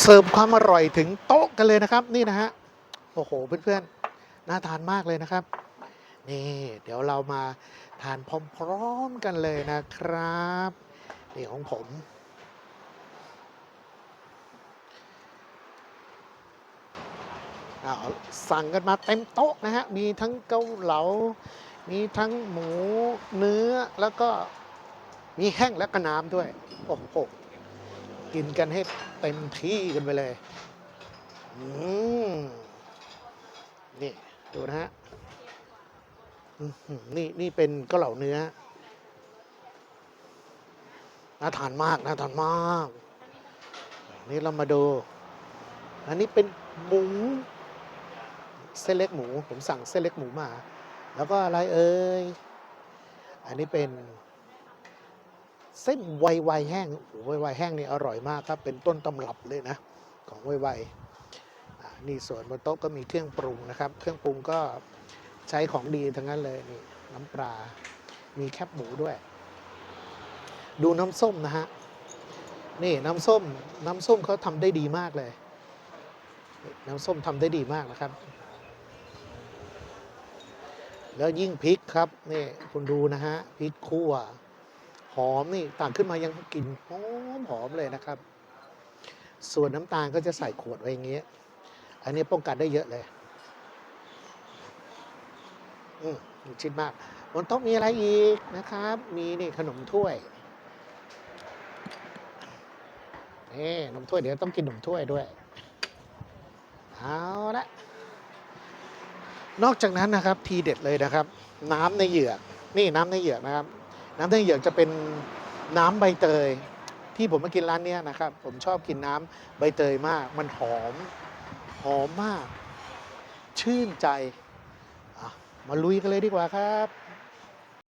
เสิร์ฟความอร่อยถึงโต๊ะกันเลยนะครับ นี่นะฮะโอ้โหเพื่อนๆน่าทานมากเลยนะครับ นี่เดี๋ยวเรามาทานพร้อมๆกันเลยนะครับนี่ของผมสั่งกันมาเต็มโต๊ะนะฮะ มีทั้งเกาเหลา มีทั้งหมูเนื้อแล้วก็มีแห้งและก็น้ำด้วย โอ้โห กินกันให้เต็มที่กันไปเลย อืม นี่ดูนะฮะนี่นี่เป็นกาเหล่าเนื้อ น่าทานมาก น่าทานมาก นี่เรามาดู อันนี้เป็นหมู เส้นเล็กหมู ผมสั่งเส้นเล็กหมูมา แล้วก็อะไรเอ่ย อันนี้เป็น เส้นไวไวแห้งโอ้โหไวไวแห้งนี่อร่อยมากครับ เป็นต้นตำรับเลยนะ ของไวไวนี่ส่วนบนโต๊ะก็มีเครื่องปรุงนะครับ เครื่องปรุงก็ใช้ของดีทั้งนั้นเลยนี่น้ำปลา มีแคบหมูด้วย ดูน้ำส้มนะฮะ นี่น้ำส้ม น้ำส้มเขาทำได้ดีมากเลย น้ำส้มทำได้ดีมากนะครับ แล้วยิ่งพริกครับ นี่คุณดูนะฮะพริกคั่ว หอมนี่ต่างขึ้นมายังกลิ่นหอมหอมเลยนะครับ ส่วนน้ำตาลก็จะใส่ขวดไว้อย่างเงี้ย อันนี้ป้องกันได้เยอะเลย อืมชิดมากบนโต๊ะมีอะไรอีกนะครับ มีนี่ขนมถ้วยนี่ขนมถ้วยเดี๋ยวต้องกินขนมถ้วยด้วย เอาละนอกจากนั้นนะครับทีเด็ดเลยนะครับ น้ำในเหยือก นี่น้ำในเหยือกนะครับ น้ำในเหี่ยวจะเป็นน้ำใบเตย ที่ผมมากินร้านเนี้ยนะครับ ผมชอบกินน้ำใบเตยมาก มันหอม หอมมาก ชื่นใจอะมาลุยกันเลยดีกว่าครับ